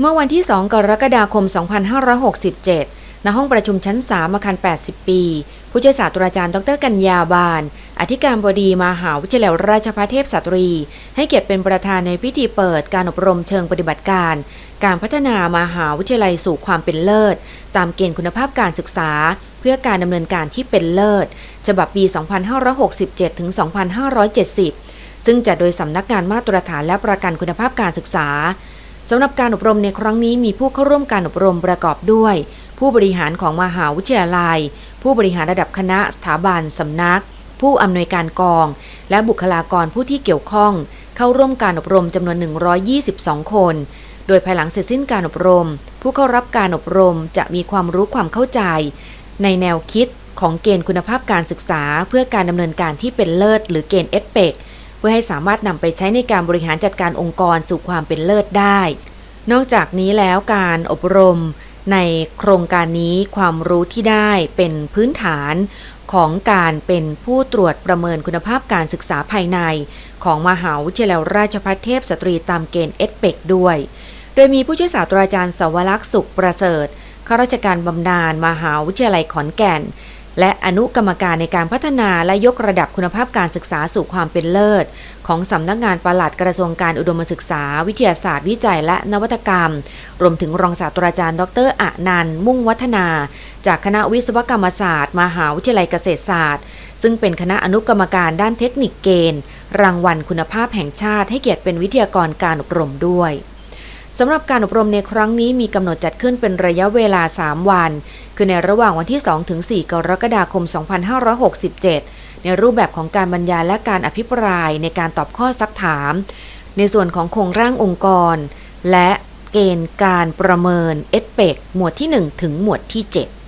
เมื่อวันที่ 2 กรกฎาคม 2567 ณ ห้องประชุมชั้น 3 อาคาร 80 ปี ผู้ช่วยศาสตราจารย์ ดรกัญญาบานอธิการบดีมหาวิทยาลัยราชภัฏเทพสตรี ให้เกียรติเป็นประธานในพิธีเปิดการอบรมเชิงปฏิบัติการ การพัฒนามหาวิทยาลัยสู่ความเป็นเลิศ ตามเกณฑ์คุณภาพการศึกษา เพื่อการดำเนินการที่เป็นเลิศ ฉบับปี 2567 ถึง 2570 ซึ่งจัดโดยสำนักงานมาตรฐานและประกันคุณภาพการศึกษา สำหรับการอบรมในครั้งนี้มีผู้เข้าร่วมการอบรมประกอบด้วย ผู้บริหารของมหาวิทยาลัย ผู้บริหารระดับคณะสถาบันสำนัก ผู้อำนวยการกอง และบุคลากรผู้ที่เกี่ยวข้อง เข้าร่วมการอบรมจำนวน 122 คน โดยภายหลังเสร็จสิ้นการอบรม ผู้เข้ารับการอบรมจะมีความรู้ความเข้าใจ ในแนวคิดของเกณฑ์คุณภาพการศึกษา เพื่อการดำเนินการที่เป็นเลิศ หรือเกณฑ์เอสเปก พื่อให้สามารถนำไปใช้ในการบริหารจัดการองค์กรสู่ความเป็นเลิศได้ นอกจากนี้แล้วการอบรมในโครงการนี้ความรู้ที่ได้เป็นพื้นฐานของการเป็นผู้ตรวจประเมินคุณภาพการศึกษาภายใน ของมหาวิทยาลัยราชภัฏเทพสตรีตามเกณฑ์เอสเปกด้วย โดยมีผู้ช่วยศาสตราจารย์สวรักษ์สุขประเสริฐข้าราชการบำนาญมหาวิทยาลัยขอนแก่น และอนุกรรมการในการพัฒนาและยกระดับคุณภาพการศึกษาสู่ความเป็นเลิศ ของสำนักงานปลัดกระทรวงการอุดมศึกษา วิทยาศาสตร์ วิจัยและนวัตกรรม รวมถึงรองศาสตราจารย์ ดรอนันต์มุ่งวัฒนา จากคณะวิศวกรรมศาสตร์ มหาวิทยาลัยเกษตรศาสตร์ ซึ่งเป็นคณะอนุกรรมการด้านเทคนิคเกณฑ์ รางวัลคุณภาพแห่งชาติให้เกียรติเป็นวิทยากรการอบรมด้วย สำหรับการอบรมในครั้งนี้มีกำหนดจัดขึ้นเป็นระยะเวลา 3 วัน คือในระหว่างวันที่ 2 ถึง 4 กรกฎาคม 2567 ในรูปแบบของการบรรยายและการอภิปรายในการตอบข้อซักถาม ในส่วนของโครงร่างองค์กร และเกณฑ์การประเมินเอสเปกหมวดที่ 1 ถึงหมวดที่ 7